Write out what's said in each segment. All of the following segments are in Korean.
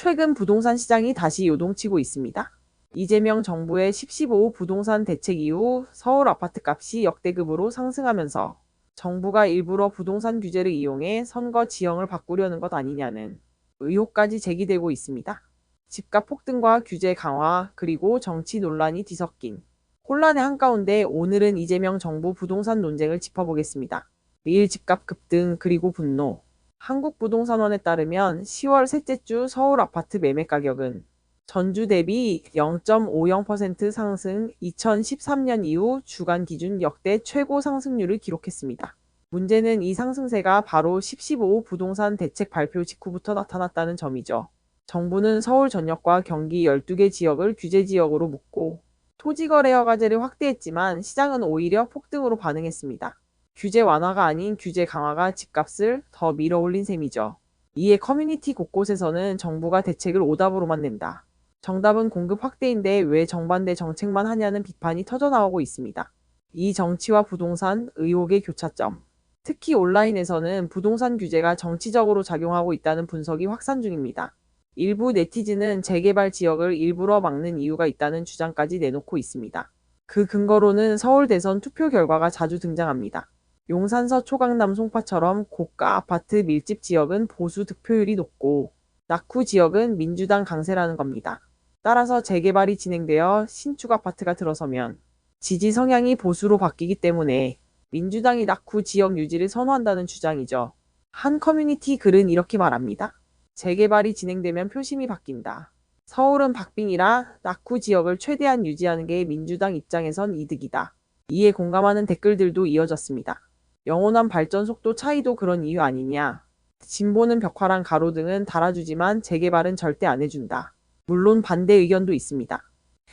최근 부동산 시장이 다시 요동치고 있습니다. 이재명 정부의 10.15 부동산 대책 이후 서울 아파트 값이 역대급으로 상승하면서 정부가 일부러 부동산 규제를 이용해 선거 지형을 바꾸려는 것 아니냐는 의혹까지 제기되고 있습니다. 집값 폭등과 규제 강화 그리고 정치 논란이 뒤섞인 혼란의 한가운데 오늘은 이재명 정부 부동산 논쟁을 짚어보겠습니다. 매일 집값 급등 그리고 분노 한국부동산원에 따르면 10월 셋째 주 서울 아파트 매매 가격은 전주 대비 0.50% 상승 2013년 이후 주간 기준 역대 최고 상승률을 기록했습니다. 문제는 이 상승세가 바로 10.15 부동산 대책 발표 직후부터 나타났다는 점이죠. 정부는 서울 전역과 경기 12개 지역을 규제 지역으로 묶고 토지거래 허가제를 확대했지만 시장은 오히려 폭등으로 반응했습니다. 규제 완화가 아닌 규제 강화가 집값을 더 밀어올린 셈이죠. 이에 커뮤니티 곳곳에서는 정부가 대책을 오답으로만 낸다. 정답은 공급 확대인데 왜 정반대 정책만 하냐는 비판이 터져나오고 있습니다. 이 정치와 부동산 의혹의 교차점. 특히 온라인에서는 부동산 규제가 정치적으로 작용하고 있다는 분석이 확산 중입니다. 일부 네티즌은 재개발 지역을 일부러 막는 이유가 있다는 주장까지 내놓고 있습니다. 그 근거로는 서울 대선 투표 결과가 자주 등장합니다. 용산서 초강남 송파처럼 고가 아파트 밀집 지역은 보수 득표율이 높고 낙후 지역은 민주당 강세라는 겁니다. 따라서 재개발이 진행되어 신축 아파트가 들어서면 지지 성향이 보수로 바뀌기 때문에 민주당이 낙후 지역 유지를 선호한다는 주장이죠. 한 커뮤니티 글은 이렇게 말합니다. 재개발이 진행되면 표심이 바뀐다. 서울은 박빙이라 낙후 지역을 최대한 유지하는 게 민주당 입장에선 이득이다. 이에 공감하는 댓글들도 이어졌습니다. 영원한 발전 속도 차이도 그런 이유 아니냐. 진보는 벽화랑 가로등은 달아주지만 재개발은 절대 안 해준다. 물론 반대 의견도 있습니다.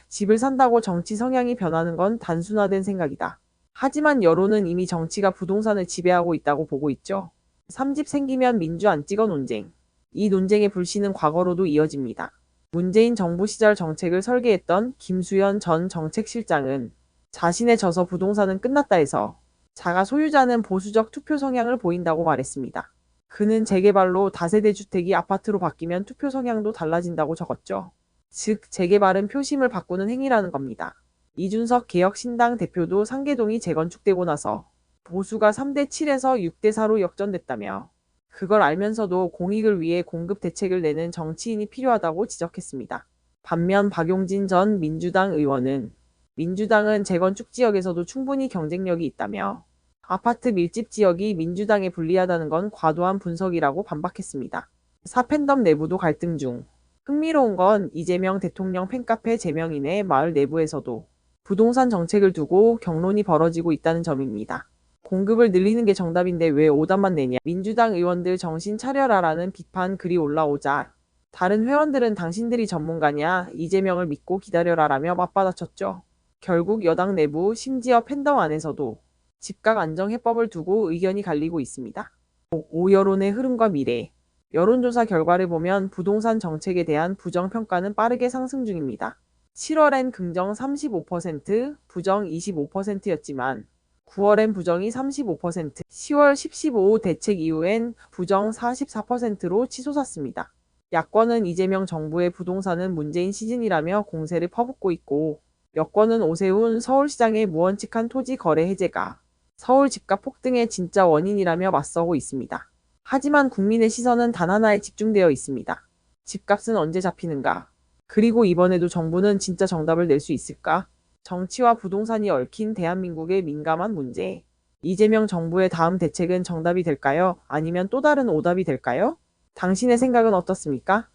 집을 산다고 정치 성향이 변하는 건 단순화된 생각이다. 하지만 여론은 이미 정치가 부동산을 지배하고 있다고 보고 있죠. 3집 생기면 민주 안 찍어 논쟁. 이 논쟁의 불씨는 과거로도 이어집니다. 문재인 정부 시절 정책을 설계했던 김수현 전 정책실장은 자신의 져서 부동산은 끝났다 해서 자가 소유자는 보수적 투표 성향을 보인다고 말했습니다. 그는 재개발로 다세대 주택이 아파트로 바뀌면 투표 성향도 달라진다고 적었죠. 즉, 재개발은 표심을 바꾸는 행위라는 겁니다. 이준석 개혁신당 대표도 상계동이 재건축되고 나서 보수가 3대 7에서 6대 4로 역전됐다며 그걸 알면서도 공익을 위해 공급 대책을 내는 정치인이 필요하다고 지적했습니다. 반면 박용진 전 민주당 의원은 민주당은 재건축 지역에서도 충분히 경쟁력이 있다며 아파트 밀집 지역이 민주당에 불리하다는 건 과도한 분석이라고 반박했습니다. 사팬덤 내부도 갈등 중. 흥미로운 건 이재명 대통령 팬카페 제명인의 마을 내부에서도 부동산 정책을 두고 경론이 벌어지고 있다는 점입니다. 공급을 늘리는 게 정답인데 왜 오답만 내냐. 민주당 의원들 정신 차려라라는 비판 글이 올라오자 다른 회원들은 당신들이 전문가냐 이재명을 믿고 기다려라라며 맞받아쳤죠. 결국 여당 내부 심지어 팬덤 안에서도 집값 안정 해법을 두고 의견이 갈리고 있습니다. 오여론의 흐름과 미래 여론조사 결과를 보면 부동산 정책에 대한 부정평가는 빠르게 상승 중입니다. 7월엔 긍정 35%, 부정 25%였지만 9월엔 부정이 35%, 10월 10.15 대책 이후엔 부정 44%로 치솟았습니다. 야권은 이재명 정부의 부동산은 문재인 시즌이라며 공세를 퍼붓고 있고 여권은 오세훈 서울시장의 무원칙한 토지 거래 해제가 서울 집값 폭등의 진짜 원인이라며 맞서고 있습니다. 하지만 국민의 시선은 단 하나에 집중되어 있습니다. 집값은 언제 잡히는가? 그리고 이번에도 정부는 진짜 정답을 낼 수 있을까? 정치와 부동산이 얽힌 대한민국의 민감한 문제. 이재명 정부의 다음 대책은 정답이 될까요? 아니면 또 다른 오답이 될까요? 당신의 생각은 어떻습니까?